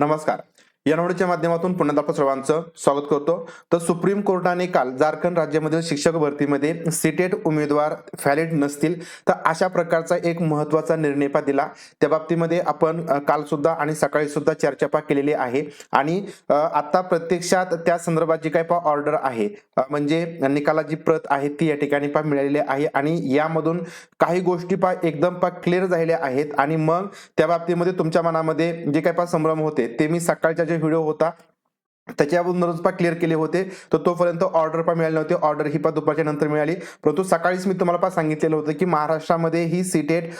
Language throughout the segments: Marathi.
नमस्कार या नोडीच्या माध्यमातून पुन्हा आपण सर्वांचं स्वागत करतो. तर सुप्रीम कोर्टाने काल झारखंड राज्यामधील शिक्षक भरतीमध्ये सिटेट उमेदवार व्हॅलिड नसतील तर अशा प्रकारचा एक महत्त्वाचा निर्णय पा दिला. त्या बाबतीमध्ये आपण काल सुद्धा आणि सकाळी सुद्धा चर्चा पा केलेली आहे. आणि आता प्रत्यक्षात त्या संदर्भात जी काही पा ऑर्डर आहे म्हणजे म्हणजे निकालाची प्रत आहे ती या ठिकाणी पा मिळालेली आहे. आणि यामधून काही गोष्टी पा एकदम पा क्लिअर झालेल्या आहेत. आणि मग त्या बाबतीमध्ये तुमच्या मनामध्ये जे काही पा संभ्रम होते ते मी सकाळच्या जे व्हिडिओ होता. त्याच्यावरूनच पा क्लिअर केले होते तर तोपर्यंत ऑर्डर पा मिळाली नव्हती. ऑर्डर ही पा दुपारच्या नंतर मिळाली. परंतु सकाळीच मी तुम्हाला पा सांगितलेलं होतं की महाराष्ट्रामध्ये ही सीटेट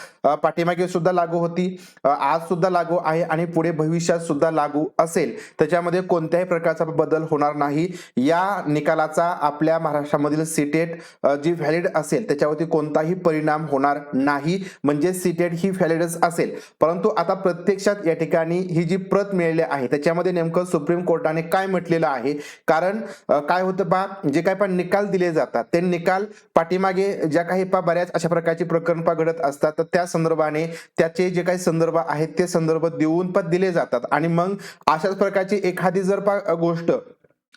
पाठीमागे सुद्धा लागू होती आज सुद्धा लागू आहे आणि पुढे भविष्यात सुद्धा लागू असेल. त्याच्यामध्ये कोणत्याही प्रकारचा बदल होणार नाही. या निकालाचा आपल्या महाराष्ट्रामधील सीटेट जी व्हॅलिड असेल त्याच्यावरती कोणताही परिणाम होणार नाही. म्हणजे सीटेट ही व्हॅलिडच असेल. परंतु आता प्रत्यक्षात या ठिकाणी ही जी प्रत मिळाली आहे त्याच्यामध्ये नेमकं सुप्रीम कोर्टाने काय म्हटलेलं आहे? कारण काय होतं बा जे काय पण निकाल दिले जातात ते निकाल पाठीमागे ज्या काही पा बऱ्याच अशा प्रकारची प्रकरण पा घडत असतात तर त्या संदर्भाने त्याचे जे काही संदर्भ आहेत ते संदर्भ देऊन पण दिले जातात. आणि मग अशाच प्रकारची एखादी जर पा गोष्ट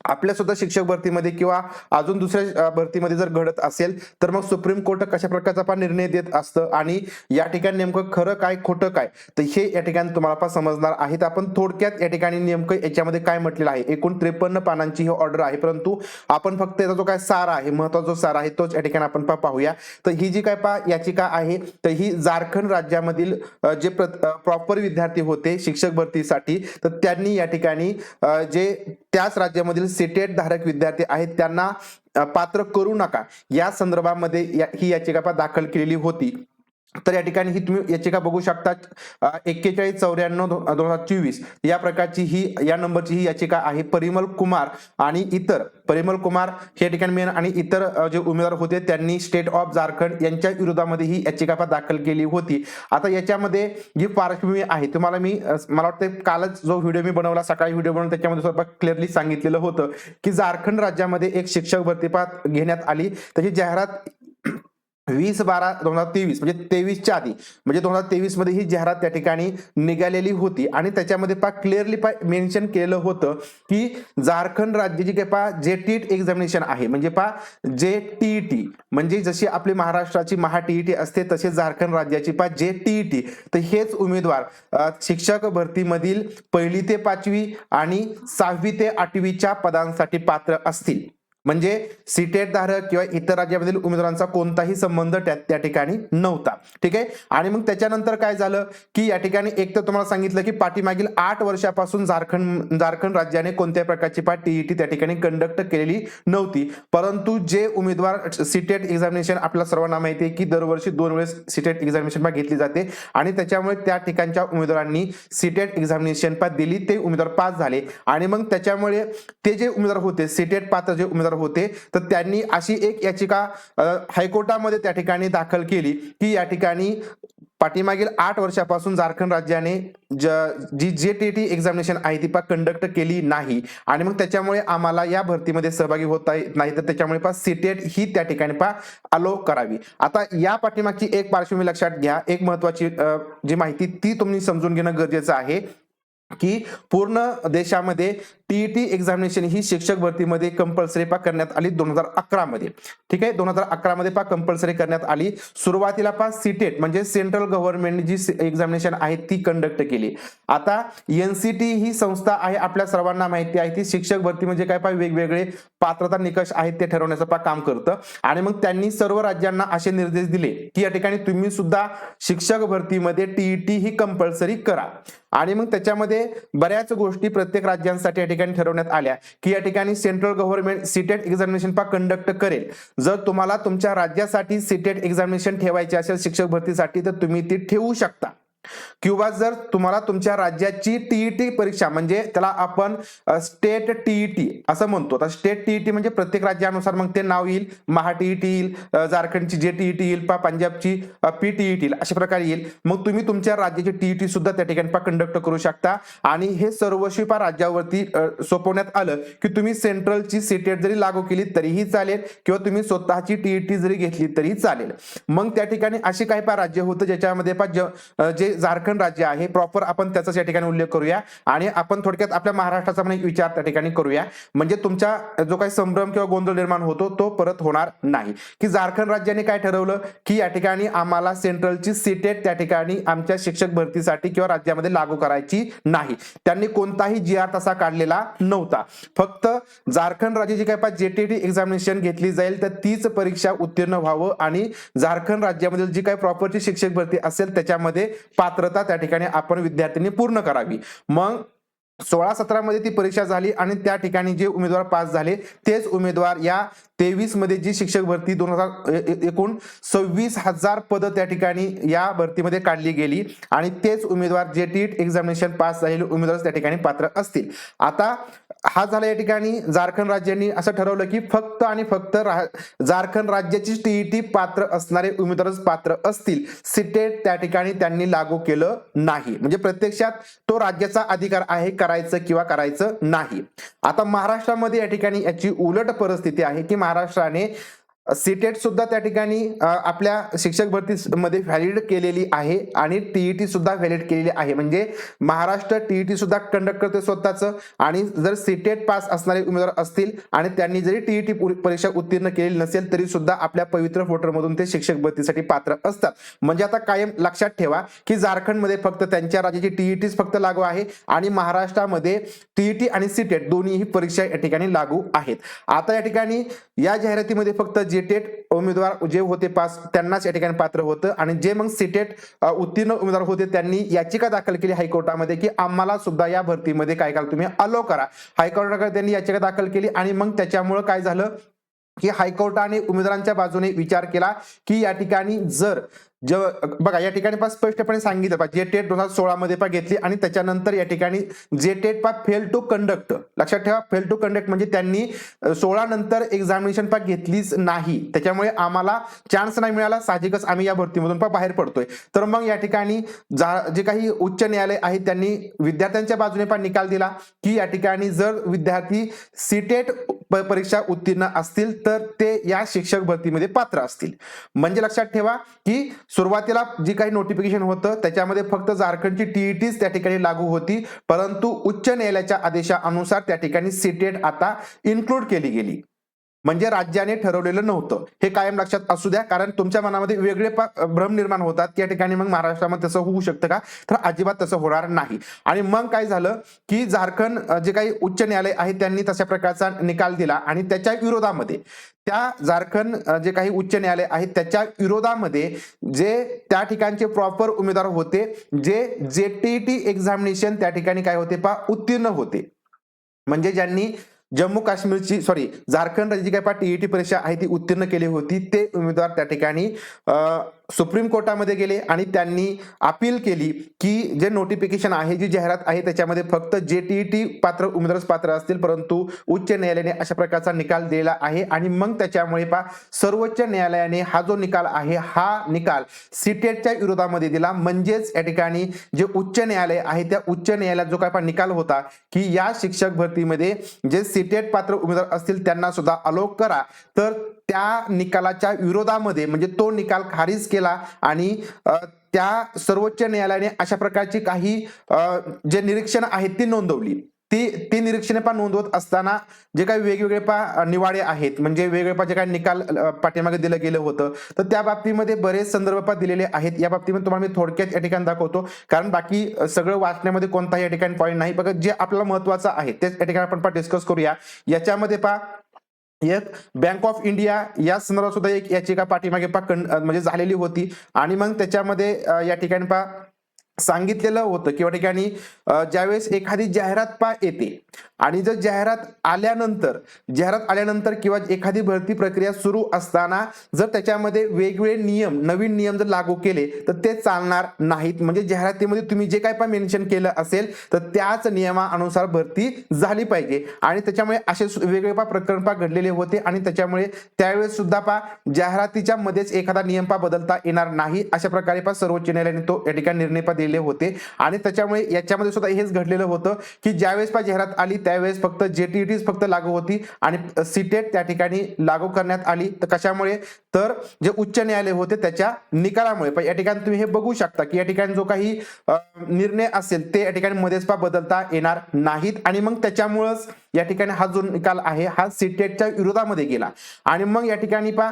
आपल्या सुद्धा शिक्षक भरतीमध्ये किंवा अजून दुसऱ्या भरतीमध्ये जर घडत असेल तर मग सुप्रीम कोर्ट कशा प्रकारचा पण निर्णय देत असतं आणि या ठिकाणी नेमकं खरं काय खोटं काय तर हे या ठिकाणी तुम्हाला पण समजणार आहेत. आपण थोडक्यात या ठिकाणी नेमकं याच्यामध्ये काय म्हटलेलं आहे? एकूण त्रेपन्न पानांची ही ऑर्डर आहे परंतु आपण फक्त याचा जो काय सार आहे महत्त्वाचा जो सार आहे तोच या ठिकाणी आपण पाहूया. तर ही जी काय पा याचिका आहे तर ही झारखंड राज्यामधील जे प्रॉपर विद्यार्थी होते शिक्षक भरतीसाठी तर त्यांनी या ठिकाणी जे त्याच राज्यामधील सिटेट धारक विद्यार्थी आहेत त्यांना पात्र करू नका. या संदर्भामध्ये या- ही याचिका दाखल केलेली होती. तर या ठिकाणी ही तुम्ही याचिका बघू शकता एक्केचाळीस चौऱ्याण्णव दोन हजार चोवीस. या प्रकारची ही या नंबरची ही याचिका आहे परिमल कुमार आणि इतर. परिमल कुमार हे ठिकाणी मेन आणि इतर जे उमेदवार होते त्यांनी स्टेट ऑफ झारखंड यांच्या विरोधामध्ये ही याचिका दाखल केली होती. आता याच्यामध्ये जी पार्श्वभूमी आहे तुम्हाला मी मला वाटतं कालच जो व्हिडिओ मी बनवला सकाळी व्हिडिओ बनवून त्याच्यामध्ये स्वतः क्लिअरली सांगितलेलं होतं की झारखंड राज्यामध्ये एक शिक्षक भरतीपात घेण्यात आली. त्याची जाहिरात वीस बारा दोन हजार तेवीस म्हणजे तेवीसच्या आधी. म्हणजे दोन हजार तेवीसमध्ये ही जाहिरात त्या ठिकाणी निघालेली होती. आणि त्याच्यामध्ये पा क्लिअरली पा मेन्शन केलं होतं की झारखंड राज्याची काय पा जे टीट एक्झामिनेशन आहे. म्हणजे पा जे टी टी म्हणजे जशी आपली महाराष्ट्राची महा टीईटी असते तसे झारखंड राज्याची पा जे टी टी तर हेच उमेदवार शिक्षक भरतीमधील पहिली ते पाचवी आणि सहावी ते आठवीच्या पदांसाठी पात्र असतील. म्हणजे सीटेट धारक किंवा इतर राज्यामधील उमेदवारांचा कोणताही संबंध त्या त्या ठिकाणी नव्हता. ठीक आहे? आणि मग त्याच्यानंतर काय झालं की या ठिकाणी एक तर तुम्हाला सांगितलं की पाठीमागील आठ वर्षापासून झारखंड झारखंड राज्याने कोणत्याही प्रकारची पाठ टीईटी त्या ठिकाणी कंडक्ट केलेली नव्हती. परंतु जे उमेदवार सीटेट एक्झामिनेशन आपल्या सर्वांना माहिती आहे की दरवर्षी दोन वेळेस सीटेट एक्झामिनेशन पास घेतली जाते आणि त्याच्यामुळे त्या ठिकाणच्या उमेदवारांनी सीटेट एक्झामिनेशन पा दिली ते उमेदवार पास झाले. आणि मग त्याच्यामुळे ते जे उमेदवार होते सीटेट पात्र जे उमेदवार होते तर त्यांनी अशी एक याचिका हायकोर्टामध्ये त्या ठिकाणी दाखल केली की या ठिकाणी पाठीमागील आठ वर्षापासून झारखंड राज्याने ज- जी जे टी टी एक्झामिनेशन आहे ती पा कंडक्ट केली नाही. आणि मग त्याच्यामुळे आम्हाला या भरतीमध्ये सहभागी होता येत नाही तर त्याच्यामुळे पा सीटेट ही त्या ठिकाणी पा अलो करावी. आता या पाठीमागची एक पार्श्वभूमी लक्षात घ्या. एक महत्वाची जी माहिती ती तुम्ही समजून घेणं गरजेचं आहे की पूर्ण देशामध्ये टीईटी एक्झामिनेशन ही शिक्षक भरतीमध्ये कंपल्सरी पा करण्यात आली दोन हजार अकरा मध्ये ठीक आहे? दोन हजार अकरा मध्ये पा कंपल्सरी करण्यात आली. सुरुवातीला पा सीटेट म्हणजे सेंट्रल गव्हर्नमेंट जी एक्झामिनेशन आहे ती कंडक्ट केली. आता एनसीटी ही संस्था आहे आपल्या सर्वांना माहिती आहे. ती शिक्षक भरती म्हणजे काय? पा वेगवेगळे पात्रता निकष आहेत ते ठरवण्याचं पा काम करतं. आणि मग त्यांनी सर्व राज्यांना असे निर्देश दिले की या ठिकाणी तुम्ही सुद्धा शिक्षक भरतीमध्ये टीईटी ही कंपल्सरी करा. आणि मग त्याच्यामध्ये बऱ्याच गोष्टी प्रत्येक राज्यांसाठी या ठिकाणी ठरवण्यात आल्या की या ठिकाणी सेंट्रल गव्हर्नमेंट सीटेट एक्झामिनेशन पा कंडक्ट करेल. जर तुम्हाला तुमच्या राज्यासाठी सीटेट एक्झामिनेशन ठेवायचे असेल शिक्षक भरतीसाठी तर तुम्ही ती ठेवू शकता. किंवा जर तुम्हाला तुमच्या राज्याची टीईटी परीक्षा म्हणजे त्याला आपण स्टेट टीईटी असं म्हणतो. आता स्टेट टीईटी म्हणजे प्रत्येक राज्यानुसार मग ते नाव येईल. महा टीईटी येईल झारखंडची जे टीईटी येईल पा पंजाबची पी टीईटी येईल अशा प्रकारे येईल. मग तुम्ही तुमच्या राज्याची टीईटी सुद्धा त्या ठिकाणी पा कंडक्ट करू शकता. आणि हे सर्वस्वी पा राज्यावरती सोपवण्यात आलं की तुम्ही सेंट्रलची सीटेट जरी लागू केली तरीही चालेल किंवा तुम्ही स्वतःची टीईटी जरी घेतली तरी चालेल. मग त्या ठिकाणी अशी काही पा राज्य होतं ज्याच्यामध्ये पा जे जे झारखंड राज्य आहे. प्रॉपर आपण त्याचाच या ठिकाणी उल्लेख करूया. आणि आपण थोडक्यात आपल्या महाराष्ट्राचा पण एक विचार त्या ठिकाणी करूया. म्हणजे तुमच्या जो काही संभ्रम किंवा गोंधळ निर्माण होतो तो परत होणार नाही. की झारखंड राज्याने काय ठरवलं? की या ठिकाणी आम्हाला सेंट्रलची सीटेट त्या ठिकाणी आमच्या शिक्षक भरतीसाठी किंवा राज्यामध्ये लागू करायची नाही. त्यांनी कोणताही जी आर तसा काढलेला नव्हता. फक्त झारखंड राज्याची काय काय जेटीटी एक्झामिनेशन घेतली जाईल तर तीच परीक्षा उत्तीर्ण व्हावं आणि झारखंड राज्यामधील जी काही प्रॉपरची शिक्षक भरती असेल त्याच्यामध्ये पात्रता त्या ठिकाणी आपण विद्यार्थ्यांनी पूर्ण करावी. मग सोळा सतरा मध्ये ती परीक्षा झाली आणि त्या ठिकाणी जे उमेदवार पास झाले तेच उमेदवार या तेवीसमध्ये जी शिक्षक भरती दोन हजार एकूण सव्वीस हजार पद त्या ठिकाणी या भरतीमध्ये काढली गेली आणि तेच उमेदवार जे टीट एक्झामिनेशन पास झालेले उमेदवार त्या ठिकाणी पात्र असतील. आता हा झाला या ठिकाणी झारखंड राज्यांनी असं ठरवलं की फक्त आणि फक्त झारखंड राज्याची टीईटी पात्र असणारे उमेदवारच पात्र असतील. सिटेट त्या ठिकाणी त्यांनी लागू केलं नाही. म्हणजे प्रत्यक्षात तो राज्याचा अधिकार आहे करायचं किंवा करायचं नाही. आता महाराष्ट्रामध्ये या ठिकाणी याची उलट परिस्थिती आहे की महाराष्ट्राने सीटेट सुद्धा त्या ठिकाणी आपल्या शिक्षक भरतीमध्ये व्हॅलिड केलेली आहे आणि टीईटी सुद्धा व्हॅलिड केलेली आहे. म्हणजे महाराष्ट्र टीईटी सुद्धा कंडक्ट करते स्वतःचं आणि जर सीटेट पास असणारे उमेदवार असतील आणि त्यांनी जरी टीईटी परीक्षा उत्तीर्ण केलेली नसेल तरी सुद्धा आपल्या पवित्र फोटोमधून ते शिक्षक भरतीसाठी पात्र असतात. म्हणजे आता कायम लक्षात ठेवा की झारखंडमध्ये फक्त त्यांच्या राज्याची टीईटीच फक्त लागू आहे आणि महाराष्ट्रामध्ये टीईटी आणि सीटेट दोन्हीही परीक्षा या ठिकाणी लागू आहेत. आता या ठिकाणी या जाहिरातीमध्ये फक्त सीटेट उमेदवार जे होते पास त्यांनाच या ठिकाणी पात्र होतं. आणि जे मग सीटेट उत्तीर्ण उमेदवार होते त्यांनी याचिका दाखल केली हायकोर्टामध्ये की आम्हाला सुद्धा या भरतीमध्ये काय करा तुम्ही अलो करा. हायकोर्टाकडे त्यांनी याचिका दाखल केली आणि मग त्याच्यामुळे काय झालं की हायकोर्टाने उमेदवारांच्या बाजूने विचार केला की या ठिकाणी जर ज बघा या ठिकाणी पण स्पष्टपणे सांगितलं पा जे टेट दोन हजार सोळा मध्ये पा घेतली आणि त्याच्यानंतर या ठिकाणी जे टेट पा फेल टू कंडक्ट लक्षात ठेवा फेल टू कंडक्ट म्हणजे त्यांनी सोळा नंतर एक्झामिनेशन पा घेतलीच नाही. त्याच्यामुळे आम्हाला चान्स नाही मिळाला. साहजिकच आम्ही या भरतीमधून पा बाहेर पडतोय. तर मग या ठिकाणी जा- जे काही उच्च न्यायालय आहे त्यांनी विद्यार्थ्यांच्या बाजूने पण निकाल दिला की या ठिकाणी जर विद्यार्थी सीटेट परीक्षा उत्तीर्ण असतील तर ते या शिक्षक भरतीमध्ये पात्र असतील. म्हणजे लक्षात ठेवा की सुरुवातीला जी काही नोटिफिकेशन होतं त्याच्यामध्ये फक्त झारखंडची टीईटीच त्या ठिकाणी लागू होती. परंतु उच्च न्यायालयाच्या आदेशानुसार त्या ठिकाणी सीटेट आता इन्क्लूड केली गेली. म्हणजे राज्याने ठरवलेलं नव्हतं. हे कायम लक्षात असू द्या कारण तुमच्या मनामध्ये वेगळे भ्रम निर्माण होतात. या ठिकाणी मग महाराष्ट्रामध्ये तसं होऊ शकतं का? तर अजिबात तसं होणार नाही. आणि मग काय झालं की झारखंड जे काही उच्च न्यायालय आहे त्यांनी तशा प्रकारचा निकाल दिला. आणि त्याच्या विरोधामध्ये त्या झारखंड जे काही उच्च न्यायालय आहे त्याच्या विरोधामध्ये जे त्या ठिकाणचे प्रॉपर उमेदवार होते जे जेटीटी एक्झामिनेशन त्या ठिकाणी काय होते पा उत्तीर्ण होते. म्हणजे ज्यांनी जम्मू काश्मीरची सॉरी झारखंड राज्याची काय टीईटी परीक्षा आहे ती उत्तीर्ण केली होती ते उमेदवार त्या ठिकाणी सुप्रीम कोर्टामध्ये गेले आणि त्यांनी अपील केली की जे नोटिफिकेशन आहे जी जाहिरात आहे त्याच्यामध्ये फक्त जे टी टी पात्र उमेदवारच पात्र असतील परंतु उच्च न्यायालयाने अशा प्रकारचा निकाल दिलेला आहे. आणि मग त्याच्यामुळे पा सर्वोच्च न्यायालयाने हा जो निकाल आहे हा निकाल सीटेटच्या विरोधामध्ये दिला. म्हणजेच या ठिकाणी जे उच्च न्यायालय आहे त्या उच्च न्यायालयात जो काय पा निकाल होता की या शिक्षक भरतीमध्ये जे सीटेट पात्र उमेदवार असतील त्यांना सुद्धा अलोक करा. तर त्या निकालाच्या विरोधामध्ये म्हणजे तो निकाल खारिज केला आणि त्या सर्वोच्च न्यायालयाने अशा प्रकारची काही जे निरीक्षण आहेत ती नोंदवली. ती ती निरीक्षणे पण नोंदवत असताना जे काही वेगवेगळे पा निवाडे आहेत म्हणजे वेगवेगळे पा जे काही निकाल पाठीमागे दिलं गेलं होतं तर त्या बाबतीमध्ये बरेच संदर्भ पण दिलेले आहेत. या बाबतीमध्ये तुम्हाला मी थोडक्यात या ठिकाणी दाखवतो. कारण बाकी सगळं वाचण्यामध्ये कोणताही या ठिकाणी पॉईंट नाही. बघा जे आपल्याला महत्वाचं आहे तेच या ठिकाणी आपण डिस्कस करूया. याच्यामध्ये पा एक बँक ऑफ इंडिया या संदर्भात सुद्धा एक याचिका पाठीमागे पा म्हणजे झालेली होती. आणि मग त्याच्यामध्ये या ठिकाणी पा सांगितलेलं होतं किंवा ठिकाणी ज्यावेळेस एखादी जाहिरात पा येते आणि जर जाहिरात आल्यानंतर जाहिरात आल्यानंतर किंवा एखादी भरती प्रक्रिया सुरू असताना जर त्याच्यामध्ये वेगवेगळे नियम नवीन नियम जर लागू केले तर ते चालणार नाहीत. म्हणजे जाहिरातीमध्ये तुम्ही जे काय पण मेन्शन केलं असेल तर त्याच नियमानुसार भरती झाली पाहिजे. आणि त्याच्यामुळे असे सु- वेगवेगळे पा प्रकरण पा घडलेले होते आणि त्याच्यामुळे त्यावेळेस सुद्धा पा जाहिरातीच्या मध्येच एखादा नियम पा बदलता येणार नाही अशा प्रकारे पा सर्वोच्च न्यायालयाने तो या ठिकाणी निर्णय पा दिलेले होते. आणि त्याच्यामुळे याच्यामध्ये सुद्धा हेच घडलेलं होतं की ज्यावेळेस पा जाहिरात आली त्या त्यावेळेस फक्त जेटीईटी फक्त लागू होती आणि सीटेट त्या ठिकाणी लागू करण्यात आली. तर कशामुळे? तर जे उच्च न्यायालय होते त्याच्या निकालामुळे. या ठिकाणी तुम्ही हे बघू शकता की या ठिकाणी जो काही निर्णय असेल ते या ठिकाणी मध्येच बदलता येणार नाहीत. आणि मग त्याच्यामुळंच या ठिकाणी हा जो निकाल आहे हा सीटेटच्या विरोधामध्ये गेला. आणि मग या ठिकाणी पा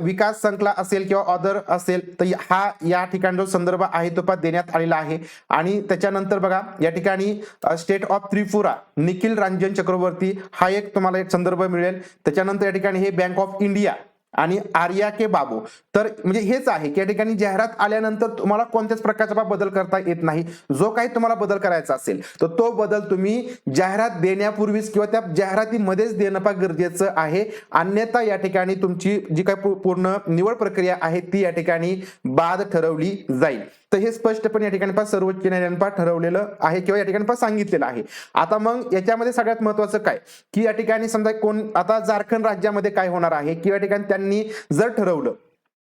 विकास संकला असेल किंवा ऑदर असेल तर हा या ठिकाणी जो संदर्भ आहे तो पा देण्यात आलेला आहे. आणि त्याच्यानंतर बघा या ठिकाणी स्टेट ऑफ त्रिपुरा निखिल रंजन चक्रवर्ती हा एक तुम्हाला एक संदर्भ मिळेल. त्याच्यानंतर या ठिकाणी हे बँक ऑफ इंडिया आणि आर्या के बाबू. तर म्हणजे हेच आहे की या ठिकाणी जाहिरात आल्यानंतर तुम्हाला कोणत्याच प्रकारचा बदल करता येत नाही. जो काही तुम्हाला बदल करायचा असेल तर तो बदल तुम्ही जाहिरात देण्यापूर्वीच किंवा त्या जाहिरातीमध्येच देणं पा गरजेचं आहे. अन्यथा या ठिकाणी तुमची जी काही पूर्ण निवड प्रक्रिया आहे ती या ठिकाणी बाद ठरवली जाईल. तर हे स्पष्टपणे या ठिकाणी पास सर्वोच्च न्यायालयाने पास ठरवलेलं आहे किंवा या ठिकाणी पास सांगितलेलं आहे. आता मग याच्यामध्ये सगळ्यात महत्वाचं काय? की या ठिकाणी समजा कोण आता झारखंड राज्यामध्ये काय होणार आहे? किंवा या ठिकाणी त्यांनी जर ठरवलं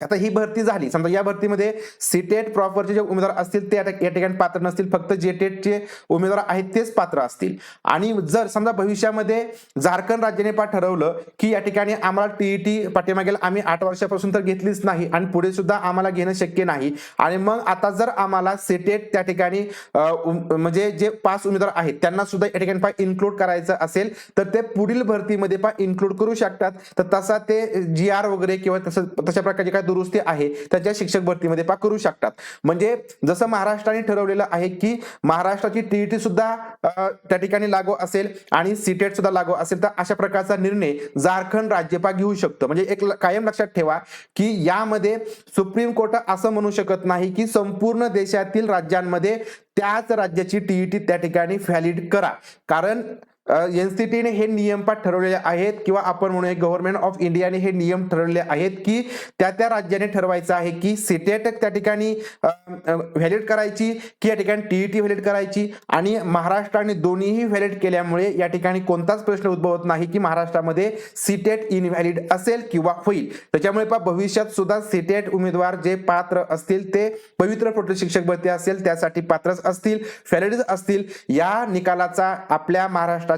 आता ही भरती झाली. समजा या भरतीमध्ये सीटेट प्रॉपरचे जे उमेदवार असतील ते या ठिकाणी पात्र नसतील. फक्त जे टेटचे उमेदवार आहेत तेच पात्र असतील. आणि जर समजा भविष्यामध्ये झारखंड राज्याने पा ठरवलं की या ठिकाणी आम्हाला टीईटी पाठीमागेल आम्ही आठ वर्षापासून तर घेतलीच नाही आणि पुढे सुद्धा आम्हाला घेणं शक्य नाही. आणि मग आता जर आम्हाला सीटेट त्या ठिकाणी म्हणजे जे पाच उमेदवार आहेत त्यांना सुद्धा या ठिकाणी पा इन्क्लूड करायचं असेल तर ते पुढील भरतीमध्ये पा इन्क्लूड करू शकतात. तर तसा ते जी आर वगैरे किंवा तसं तशा प्रकारचे काय दुरुस्ती आहे त्याच्या शिक्षक भरतीमध्ये पा करू शकतात. म्हणजे जसं महाराष्ट्राने ठरवलेलं आहे की महाराष्ट्राची टीईटी सुद्धा त्या ठिकाणी लागू असेल आणि सीटेट सुद्धा लागू असेल तर अशा प्रकारचा निर्णय झारखंड राज्यपाल घेऊ शकतो. म्हणजे एक कायम लक्षात ठेवा की यामध्ये सुप्रीम कोर्ट असं म्हणू शकत नाही की संपूर्ण देशातील राज्यांमध्ये त्याच राज्याची टीईटी त्या ठिकाणी व्हॅलिड करा. कारण एनसीटीने हे नियम पाठ ठरवलेले आहेत किंवा आपण म्हणूया गव्हर्नमेंट ऑफ इंडियाने हे नियम ठरवले आहेत की त्या त्या राज्याने ठरवायचं आहे की सीटेट त्या ठिकाणी व्हॅलिड करायची की या ठिकाणी टीईटी व्हॅलिड करायची आणि महाराष्ट्राने दोन्हीही व्हॅलिड केल्यामुळे या ठिकाणी कोणताच प्रश्न उद्भवत नाही की महाराष्ट्रामध्ये सीटेट इनव्हॅलिड असेल किंवा होईल. त्याच्यामुळे पहा भविष्यात सुद्धा सीटेट उमेदवार जे पात्र असतील ते पवित्र पोटल शिक्षक भरती असेल त्यासाठी पात्रच असतील व्हॅलिड असतील. या निकालाचा आपल्या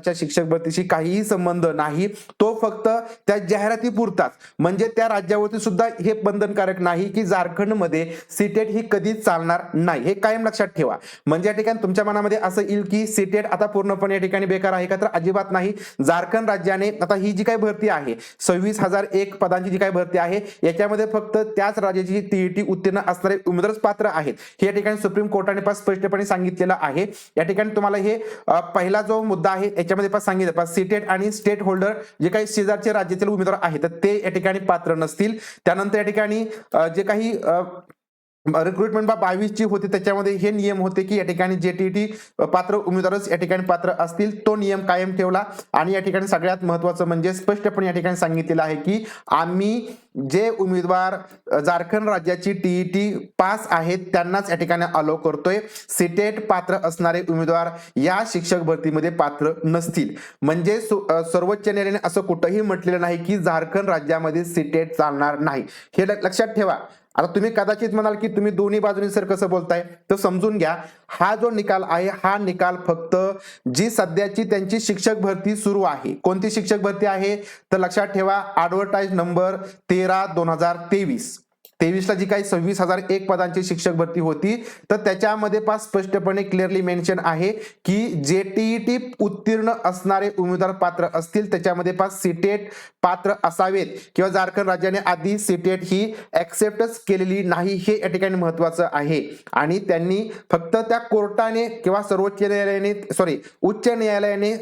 महाराष्ट्राच्या शिक्षक भरतीशी काहीही संबंध नाही तो फक्त त्या जाहिराती पुरताच. म्हणजे त्या राज्यावरती सुद्धा हे बंधनकारक नाही की झारखंडमध्ये सीटेट ही कधीच चालणार नाही. हे कायम लक्षात ठेवा. म्हणजे या ठिकाणी तुमच्या मनामध्ये असं येईल की सीटेट आता पूर्णपणे या ठिकाणी बेकार आहे का तर अजिबात नाही. झारखंड राज्याने आता ही जी काही भरती आहे सव्वीस हजार एक पदांची जी काही भरती आहे याच्यामध्ये फक्त त्याच राज्याची टीईटी उत्तीर्ण असणारे उमेदवारच पात्र आहेत. हे या ठिकाणी सुप्रीम कोर्टाने स्पष्टपणे सांगितलेलं आहे. या ठिकाणी तुम्हाला हे पहिला जो मुद्दा आहे याच्यामध्ये पास सांगितलं पास सिटेट आणि स्टेट होल्डर जे काही शेजारचे राज्यातील उमेदवार आहेत तर ते या ठिकाणी पात्र नसतील. त्यानंतर या ठिकाणी जे काही रिक्रुटमेंट बा बावीस ची होती त्याच्यामध्ये हे नियम होते की या ठिकाणी जेटीटी पात्र उमेदवारच या ठिकाणी पात्र असतील तो नियम कायम ठेवला. आणि या ठिकाणी सगळ्यात महत्वाचं म्हणजे स्पष्टपणे या ठिकाणी सांगितलेलं आहे की आम्ही जे उमेदवार झारखंड राज्याची टीईटी पास आहेत त्यांनाच या ठिकाणी अलो करतोय. सिटेट पात्र असणारे उमेदवार या शिक्षक भरतीमध्ये पात्र नसतील. म्हणजे सर्वोच्च न्यायालयाने असं कुठंही म्हटलेलं नाही की झारखंड राज्यामध्ये सिटेट चालणार नाही. हे लक्षात ठेवा. आता तुम्ही कदाचित म्हणाल की तुम्ही दोन्ही बाजूनी सर कसं बोलताय? तर समजून घ्या हा जो निकाल आहे हा निकाल फक्त जी सध्याची त्यांची शिक्षक भरती सुरू आहे. कोणती शिक्षक भरती आहे? तर लक्षात ठेवा ऍडव्हर्टाईज नंबर तेरा दोन हजार तेवीस. तेवीसला जी काही सव्वीस हजार एक पदांची शिक्षक भरती होती तर त्याच्यामध्ये पास स्पष्टपणे क्लिअरली मेन्शन आहे की जे टी उत्तीर्ण असणारे उमेदवार पात्र असतील त्याच्यामध्ये पास सीटेट पात्र असावेत. किंवा झारखंड राज्याने आधी सीटेट ही ऍक्सेप्टच केलेली नाही हे या ठिकाणी महत्वाचं आहे. आणि त्यांनी फक्त त्या कोर्टाने किंवा सर्वोच्च न्यायालयाने सॉरी उच्च न्यायालयाने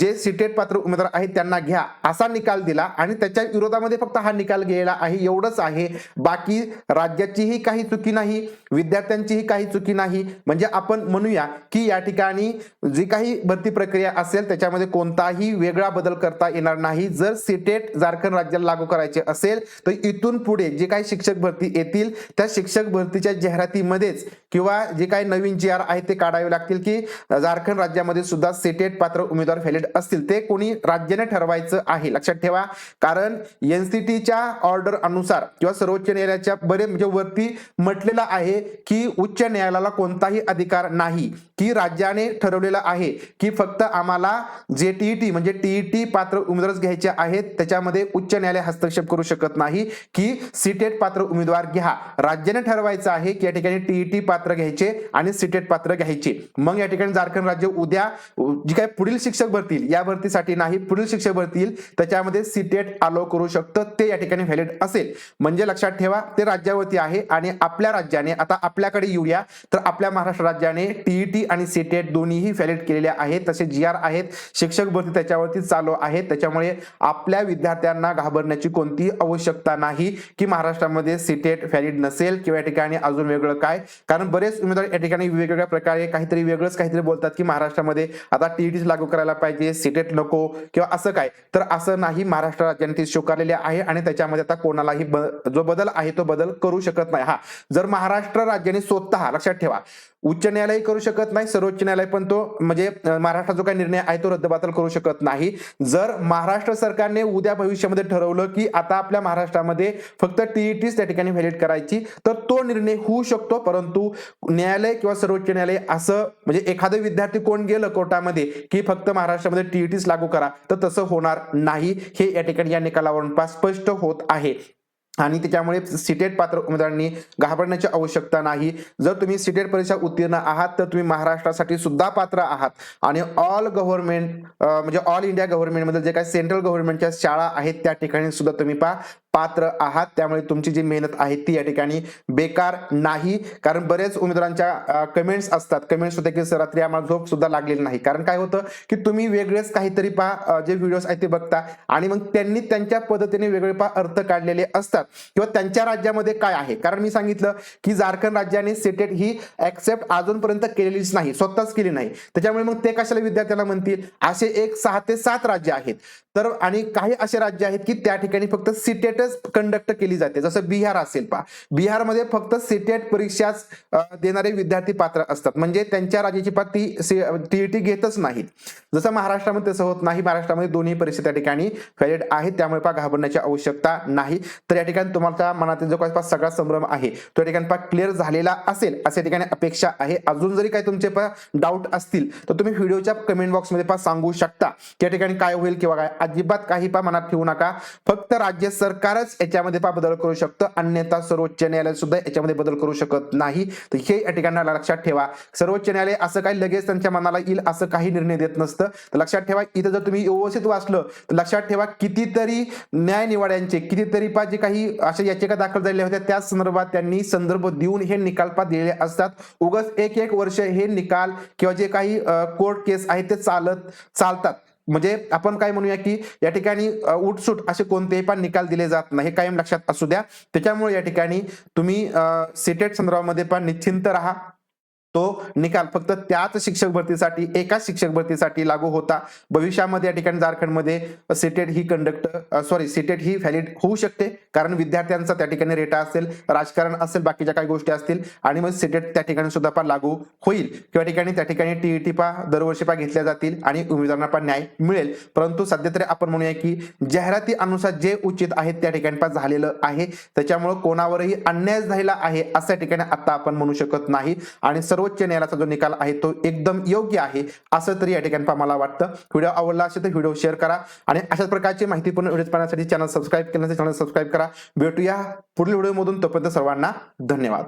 जे सीटेट पात्र उमेदवार आहेत त्यांना घ्या असा निकाल दिला. आणि त्याच्या विरोधामध्ये फक्त हा निकाल गेला आहे एवढंच आहे. बाकी राज्याचीही काही चुकी नाही विद्यार्थ्यांचीही काही चुकी नाही. म्हणजे आपण म्हणूया की या ठिकाणी जी काही भरती प्रक्रिया असेल त्याच्यामध्ये कोणताही वेगळा बदल करता येणार नाही. जर सीटेट झारखंड राज्याला लागू करायचे असेल तर इथून पुढे जे काही शिक्षक भरती येतील त्या शिक्षक भरतीच्या जाहिरातीमध्येच किंवा जे काही नवीन जी आर आहे ते काढावे लागतील की झारखंड राज्यामध्ये सुद्धा सिटेट पात्र उमेदवार व्हॅलिड असतील. ते कोणी राज्याने ठरवायचं आहे. लक्षात ठेवा. कारण एनसीटीच्या ऑर्डर अनुसार किंवा सर्वोच्च न्यायालयाच्या बरे म्हणजे वरती म्हटलेलं आहे की उच्च न्यायालयाला कोणताही अधिकार नाही. की राज्याने ठरवलेलं आहे की फक्त आम्हाला जे टी टी म्हणजे टी टी पात्र उमेदवारच घ्यायचे आहेत त्याच्यामध्ये उच्च न्यायालय हस्तक्षेप करू शकत नाही की सीटेट पात्र उमेदवार घ्या. राज्याने ठरवायचं आहे की या ठिकाणी टीईटी पात्र घ्यायचे आणि सीटेट पात्र घ्यायचे. मग या ठिकाणी झारखंड राज्य उद्या जी काय पुढील शिक्षक भरतील या भरतीसाठी नाही पुढील शिक्षक भरतील त्याच्यामध्ये सीटेट अलो करू शकतं ते या ठिकाणी व्हॅलिड असेल. म्हणजे लक्षात ठेवा ते राज्यावरती आहे आणि आपल्या राज्याने आता आपल्याकडे येऊया तर आपल्या महाराष्ट्र राज्याने टीईटी आणि सीटेट दोन्हीही व्हॅलिड केलेल्या आहेत. तसे जी आर आहेत. शिक्षक भरती त्याच्यावरती चालू आहेत. त्याच्यामुळे आपल्या विद्यार्थ्यांना घाबरण्याची कोणतीही आवश्यकता नाही की महाराष्ट्रामध्ये सीटेट व्हॅलिड नसेल किंवा या ठिकाणी अजून वेगळं काय. कारण बरेच उमेदवार या ठिकाणी वेगवेगळ्या प्रकारे काहीतरी वेगळंच काहीतरी बोलतात की महाराष्ट्रामध्ये आता टीईटी लागू करायला पाहिजे. सीटेट नको किंवा असं काय. तर असं नाही महाराष्ट्र राज्याने ते स्वीकारलेले आहे आणि त्याच्यामध्ये आता कोणालाही जो बदल आहे तो बदल करू शकत नाही. हा. जर महाराष्ट्र राज्याने स्वतः लक्षात ठेवा उच्च न्यायालय करू शकत नाही सर्वोच्च न्यायालय पण तो म्हणजे महाराष्ट्राचा जो काही निर्णय आहे तो रद्दबातल करू शकत नाही. जर महाराष्ट्र सरकारने उद्या भविष्यामध्ये ठरवलं की आता आपल्या महाराष्ट्रामध्ये फक्त टीईटीच त्या ठिकाणी व्हॅलिड करायची तर तो निर्णय होऊ शकतो. परंतु न्यायालय किंवा सर्वोच्च न्यायालय असं म्हणजे एखादं विद्यार्थी कोण गेलं कोर्टामध्ये की फक्त महाराष्ट्रामध्ये टीईटीच लागू करा तर तसं होणार नाही. हे या ठिकाणी या निकालावरून स्पष्ट होत आहे. आणि त्याच्यामुळे सिटेट पात्र उमेदवारांनी घाबरण्याची आवश्यकता नाही. जर तुम्ही सिटेट परीक्षा उत्तीर्ण आहात तर तुम्ही महाराष्ट्रासाठी सुद्धा पात्र आहात. आणि ऑल गव्हर्नमेंट म्हणजे ऑल इंडिया गव्हर्नमेंटमध्ये जे काही सेंट्रल गव्हर्नमेंटच्या शाळा आहेत त्या ठिकाणी सुद्धा तुम्ही पहा. पात्र आहात. त्यामुळे तुमची जी मेहनत आहे ती या ठिकाणी बेकार नाही. कारण बरेच उमेदवारांच्या कमेंट्स असतात. कमेंट्स होते की सर रात्री आम्हाला झोप सुद्धा लागलेली नाही. कारण काय होतं की तुम्ही वेगळेच काहीतरी पा जे व्हिडिओज आहेत ते बघता. आणि मग त्यांनी त्यांच्या पद्धतीने वेगळे पा अर्थ काढलेले असतात. किंवा त्यांच्या राज्यामध्ये काय आहे? कारण मी सांगितलं की झारखंड राज्याने सेटेट ही ऍक्सेप्ट अजूनपर्यंत केलेलीच नाही. स्वतःच केली नाही. त्याच्यामुळे मग ते कशाला विद्यार्थ्याला म्हणतील? असे एक सहा ते सात राज्य आहेत. तर आणि काही असे राज्य आहेत की त्या ठिकाणी फक्त सिटेट सिटेटच कंडक्ट केली जाते. जसं बिहार असेल पा बिहारमध्ये फक्त सिटेट परीक्षाच देणारे विद्यार्थी पात्र असतात. म्हणजे त्यांच्या राज्याची पा ती टीईटी घेतच नाहीत. जसं महाराष्ट्रामध्ये तसं होत नाही. महाराष्ट्रामध्ये दोन्ही परीक्षा त्या ठिकाणी व्हॅलिड आहेत. त्यामुळे पा घाबरण्याची आवश्यकता नाही. तर या ठिकाणी तुम्हाला मनातील जो काही पा सगळा संभ्रम आहे तो या ठिकाणी पा क्लिअर झालेला असेल अशा ठिकाणी अपेक्षा आहे. अजून जरी काही तुमचे पा डाऊट असतील तर तुम्ही व्हिडिओच्या कमेंट बॉक्समध्ये पा सांगू शकता. त्या या ठिकाणी काय होईल किंवा काय. अजिबात काही पा मनात ठेवू नका. फक्त राज्य सरकार सरकारच याच्यामध्ये पा बदल करू शकतं. अन्यथा सर्वोच्च न्यायालय सुद्धा याच्यामध्ये बदल करू शकत नाही. तर हे या ठिकाणी लक्षात ठेवा. सर्वोच्च न्यायालय असं काही लगेच त्यांच्या मनाला येईल असं काही निर्णय देत नसतं. तर लक्षात ठेवा इथं जर तुम्ही व्यवस्थित वाचलं तर लक्षात ठेवा कितीतरी न्याय निवाड्यांचे कितीतरी पा जे काही अशा याचिका दाखल झालेल्या होत्या त्या संदर्भात त्यांनी संदर्भ देऊन हे निकाल पा दिलेले असतात. उगाच एक एक वर्ष हे निकाल किंवा जे काही कोर्ट केस आहेत ते चालत चालतात. म्हणजे आपण काय म्हणूया की या ठिकाणी उठसूट असे कोणतेही पण निकाल दिले जात नाही हे कायम लक्षात असू द्या. त्याच्यामुळे या ठिकाणी तुम्ही सिटेट संदर्भामध्ये पण निश्चिंत राहा. तो निकाल फक्त त्याच शिक्षक भरतीसाठी एकाच शिक्षक भरतीसाठी लागू होता. भविष्यामध्ये या ठिकाणी झारखंडमध्ये सिटेड ही कंडक्ट सॉरी सिटेड ही व्हॅलिड होऊ शकते. कारण विद्यार्थ्यांचा त्या ठिकाणी रेटा असेल राजकारण असेल बाकीच्या काही गोष्टी असतील आणि मग सिटेड त्या ठिकाणी सुद्धा पा लागू होईल. किंवा ठिकाणी त्या ठिकाणी टीईटी पा दरवर्षी पा घेतल्या जातील आणि उमेदवारांना पण न्याय मिळेल. परंतु सध्या तरी आपण म्हणूया की जाहिराती अनुसार जे उचित आहेत त्या ठिकाणी पा झालेलं आहे. त्याच्यामुळे कोणावरही अन्याय झालेला आहे असं ठिकाणी आता आपण म्हणू शकत नाही. आणि सर्वोच्च न्यायालयाचा जो निकाल आहे तो एकदम योग्य आहे असं तरी या ठिकाणी मला वाटतं. व्हिडिओ आवडला असेल तर व्हिडिओ शेअर करा आणि अशाच प्रकारची माहितीपूर्ण व्हिडिओ पाहण्यासाठी चॅनल सबस्क्राईब केल्यानंतर चॅनल सबस्क्राईब करा. भेटूया पुढील व्हिडिओमधून. तोपर्यंत सर्वांना धन्यवाद.